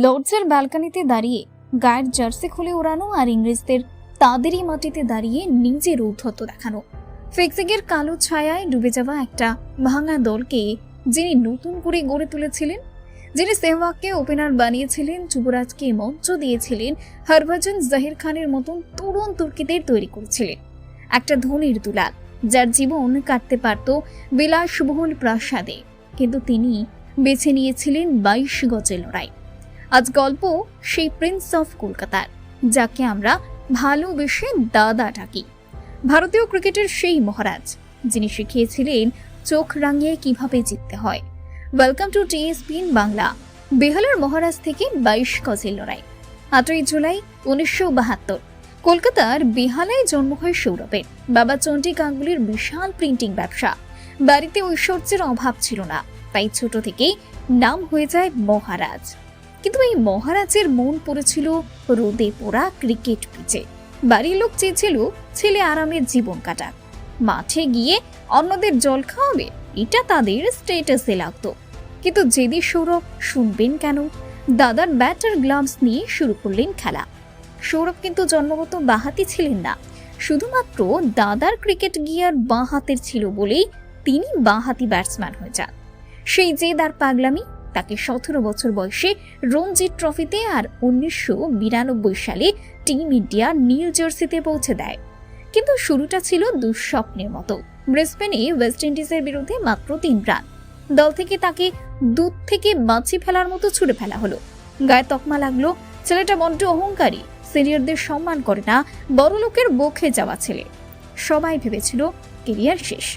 লর্ডসের ব্যালকনিতে দাঁড়িয়ে গায়ের জার্সি খুলে ওড়ানো আর ইংরেজদের তাদেরই মাটিতে দাঁড়িয়ে নিজের ঔদ্ধত্য দেখানো। ফিক্সিংয়ের কালো ছায়ায় ডুবে যাওয়া একটা ভাঙা দলকে যিনি নতুন করে গড়ে তুলেছিলেন, যিনি সেহওয়াগকে ওপেনার বানিয়েছিলেন, যুবরাজকে মঞ্চ দিয়েছিলেন, হরভজন জাহির খানের মতন তরুণ তুর্কিদের তৈরি করেছিলেন। একটা ধনির দুলাল, যার জীবন কাটতে পারত বিলাসবহুল প্রাসাদে, কিন্তু তিনি বেছে নিয়েছিলেন বাইশ গজের লড়াই। আজ গল্প সেই প্রিন্স অফ কলকাতার, যাকে আমরা ভালোবেসে দাদা ডাকি। ভারতীয় ক্রিকেটের সেই মহারাজ, যিনি শিখিয়েছিলেন চোখ রাঙিয়ে কীভাবে জিততে হয়। ওয়েলকাম টু টিএসপিন বাংলা বেহালার মহারাজ থেকে বাইশ গজের লড়াই, আটই জুলাই উনিশশো বাহাত্তর। কলকাতার বেহালায় জন্ম হয় সৌরভের বাবা চণ্ডী গাঙ্গুলির বিশাল প্রিন্টিং ব্যবসা। বাড়িতে ঐশ্বর্যের অভাব ছিল না, তাই ছোট থেকেই নাম হয়ে যায় মহারাজ। কিন্তু এই মহারাজের মন পড়েছিল রোদে পোড়া ক্রিকেট পিচে বাড়ির লোক চেয়েছিল ছেলে আরামের জীবন কাটাক। মাঠে গিয়ে অন্যদের জল খাওয়াবে, এটা তাদের স্টেটাসে লাগতো। কিন্তু যেদি সৌরভ শুনবেন কেন? দাদার ব্যাটার গ্লাভস নিয়ে শুরু করলেন খেলা। সৌরভ কিন্তু জন্মগত বাহাতি ছিলেন না। শুধুমাত্র দাদার ক্রিকেট গিয়ার বাঁ হাতের ছিল বলেই তিনি বাঁহাতি ব্যাটসম্যান হয়ে যান। সেই জেদ আর পাগলামি তাকে সতেরো বছর বয়সে রঞ্জি ট্রফিতে আর উনিশশো বিরানব্বই সালে টিম ইন্ডিয়া নিউ জার্সিতে পৌঁছে দেয়। কিন্তু শুরুটা ছিল দুঃস্বপ্নের মতো। ব্রিসবেনে ওয়েস্ট ইন্ডিজের বিরুদ্ধে মাত্র তিন রান। দল থেকে তাকে দুধ থেকে মাছি ফেলার মতো ছুড়ে ফেলা হলো। গায়ে তকমা লাগল ছেলেটা বড্ড অহংকারী। সিনিয়রদের সম্মান করে না, বড় লোকের বক্ষে যাওয়া ছেলে। সবাই ভেবেছিল কেরিয়ার শেষ।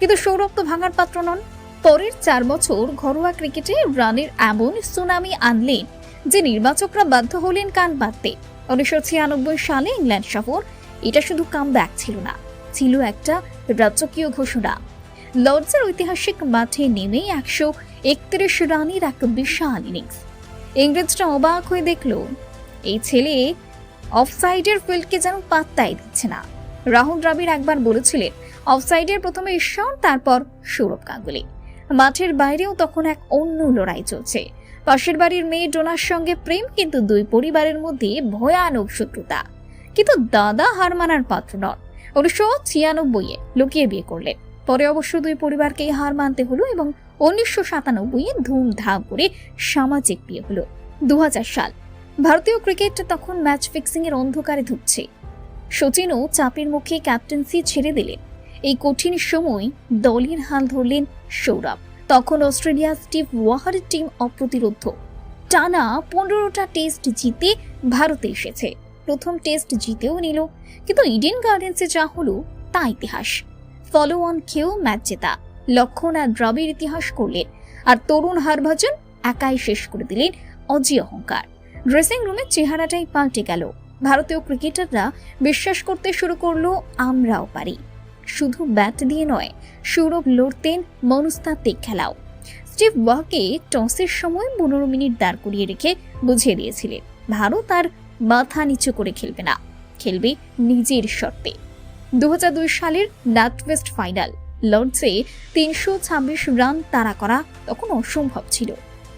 কিন্তু সৌরভ তো ভাঙার পাত্র নন। পরের চার বছর ঘরোয়া ক্রিকেটে রানের এমন সুনামি আনলেন যে নির্বাচকরা বাধ্য হলেন কান পাততে উনিশশো ছিয়ানব্বই সালে ইংল্যান্ড সফর, এটা শুধু কাম ব্যাক ছিল না, ছিল একটা রাজকীয় ঘোষণা। লর্ডসের ঐতিহাসিক মাঠে নেমে একশো একত্রিশ রানের এক বিশাল ইনিংস ইংরেজরা অবাক হয়ে দেখল, এই ছেলে অফসাইডের ফিল্ডকে যেন পাত্তাই দিচ্ছে না। রাহুল দ্রাবিড় একবার বলেছিলেন, অফসাইডের প্রথমে ঈশ্বর, তারপর সৌরভ গাঙ্গুলি। মাঠের বাইরেও তখন এক অন্য লড়াই চলছে। পাশের বাড়ির মেয়ে ডোনার সঙ্গে প্রেম, কিন্তু দুই পরিবারের মধ্যে ভয়ানক শত্রুতা। কিন্তু দাদা হার মানার পাত্র নন। উনিশশো ছিয়ানব্বইয়ে লুকিয়ে বিয়ে করলেন। পরে অবশ্য দুই পরিবারকেই হার মানতে হলো এবং উনিশশো সাতানব্বই ধুমধাম করে সামাজিক বিয়ে হলো। দু হাজার সাল। ভারতীয় ক্রিকেট তখন ম্যাচ ফিক্সিং এর অন্ধকারে ধুকছে। সচিনও চাপের মুখে ক্যাপ্টেন্সি ছেড়ে দিলেন। এই কঠিন সময় দলের হাল ধরলেন সৌরভ। তখন অস্ট্রেলিয়া স্টিভ ওয়াহারের টিম অপ্রতিরোধ টানা পনেরোটা টেস্ট জিতে ভারতে এসেছে। প্রথম টেস্ট জিতেও নিল, কিন্তু ইডেন গার্ডেন্সে যা হলো তা ইতিহাস। ফলো অন খেয়েও ম্যাচ জেতা। লক্ষণ আর দ্রাবিড় ইতিহাস করলেন, আর তরুণ হরভজন একাই শেষ করে দিলেন অজি অহংকার। ড্রেসিং রুমের চেহারাটাই পাল্টে গেল। ভারতীয় ক্রিকেটাররা বিশ্বাস করতে শুরু করল, আমরাও পারি। শুধু ব্যাট দিয়ে নয়, সৌরভ লড়তেন মনস্তাত্ত্বিক খেলাও। স্টিভ ওয়াকে টসের সময় পনেরো মিনিট দাঁড় করিয়ে রেখে বুঝিয়ে দিয়েছিলেন, ভারত আর মাথা নিচু করে খেলবে না। খেলবে নিজের শর্তে। দুহাজার দুই সালের নার্থওয়েস্ট ফাইনাল, লর্ডসে তিনশো ছাব্বিশ রান তাড়া করা তখন অসম্ভব ছিল।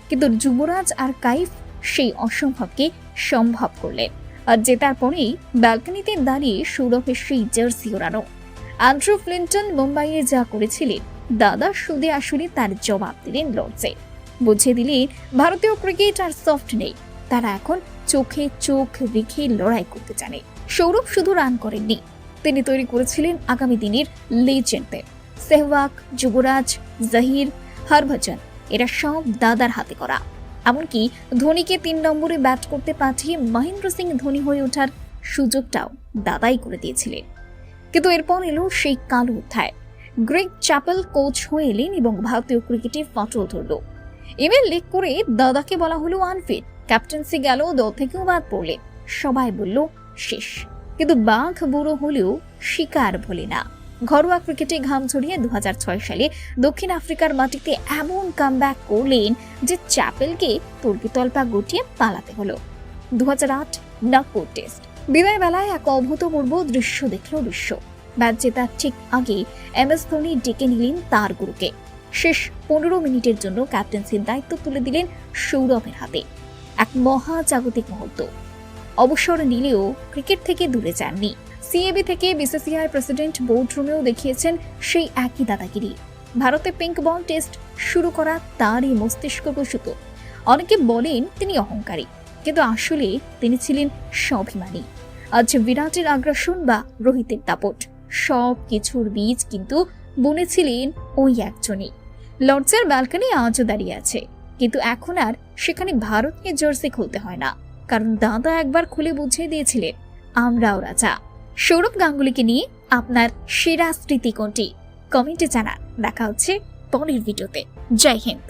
কিন্তু যুবরাজ আর কাইফ সেই অসম্ভবকে সম্ভব করলেন। আর জেতার পরেই ব্যালকনিতে দাঁড়িয়ে সৌরভের সেই জার্সি ওড়ানো অ্যান্ড্রু ফ্লিন্টন মুম্বাইয়ে যা করেছিলেন, দাদা সুদে আসলে তার জবাব দিলেন লর্ডসে। বুঝিয়ে দিলেন, ভারতীয় ক্রিকেট আর সফট নেই। তারা এখন চোখে চোখ রেখে লড়াই করতে জানে। সৌরভ শুধু রান করেননি। তিনি তৈরি করেছিলেন আগামী দিনের লেজেন্ডদের। সেহওয়াগ, যুবরাজ, জাহির, হরভজন, এরা সব দাদার হাতে করা। এমনকি ধোনিকে তিন নম্বরে ব্যাট করতে পাঠিয়ে মহেন্দ্র সিং ধোনি হয়ে ওঠার সুযোগটাও দাদাই করে দিয়েছিলেন। কিন্তু এরপর এলো সেই কালো অধ্যায়। গ্রেগ চ্যাপেল কোচ হয়ে এলেন এবং ভারতীয় ক্রিকেটে ফাটল ধরল। ইমেল লিক করে দাদাকে বলা হলো আনফিট। ক্যাপ্টেন্সি গেল, দল থেকেও বাদ পড়লেন। সবাই বলল, শেষ। কিন্তু বাঘ বুড়ো হলেও শিকার ভোলে না। ঘরোয়া ক্রিকেটে ঘাম দুহাজার ছয় সালে দক্ষিণ আফ্রিকার মাটিতে এমন কামব্যাক করলেন যে চ্যাপেলকে তল্পা গুটিয়ে পালাতে হলো। দু হাজার আট নাগপুর টেস্ট বিদায় বেলায় এক অভূতপূর্ব দৃশ্য দেখল বিশ্ব। ম্যাচ জেতার ঠিক আগে এম এস ধোনি ডেকে নিলেন তার গুরুকে। শেষ পনেরো মিনিটের জন্য ক্যাপ্টেন্সির দায়িত্ব তুলে দিলেন সৌরভের হাতে। এক মহাজাগতিক মুহূর্ত। অবসর নিলেও ক্রিকেট থেকে দূরে যাননি। সিএবি থেকে বিসিসিআই প্রেসিডেন্ট বোর্ড রুমেও দেখিয়েছেন সেই একই দাদাগিরি। ভারতে পিঙ্ক বল টেস্ট শুরু করা তারই মস্তিষ্ক প্রসূত। অনেকে বলেন তিনি অহংকারী। কিন্তু আসলে তিনি ছিলেন স্বাভিমানী। আজ বিরাটের আগ্রাসন বা রোহিতের দাপট সব কিছুর বীজ কিন্তু বুনেছিলেন ওই একজনই। লর্ডসের ব্যালকনি আজও দাঁড়িয়ে আছে, কিন্তু এখন আর সেখানে ভারতকে জার্সি খুলতে হয় না, কারণ দাদা একবার খুলে বুঝিয়ে দিয়েছিলেন, আমরাও রাজা। সৌরভ গাঙ্গুলিকে নিয়ে আপনার সেরা স্মৃতি কোনটি কমেন্টে জানান, দেখা হচ্ছে পরের ভিডিওতে। জয় হিন্দ।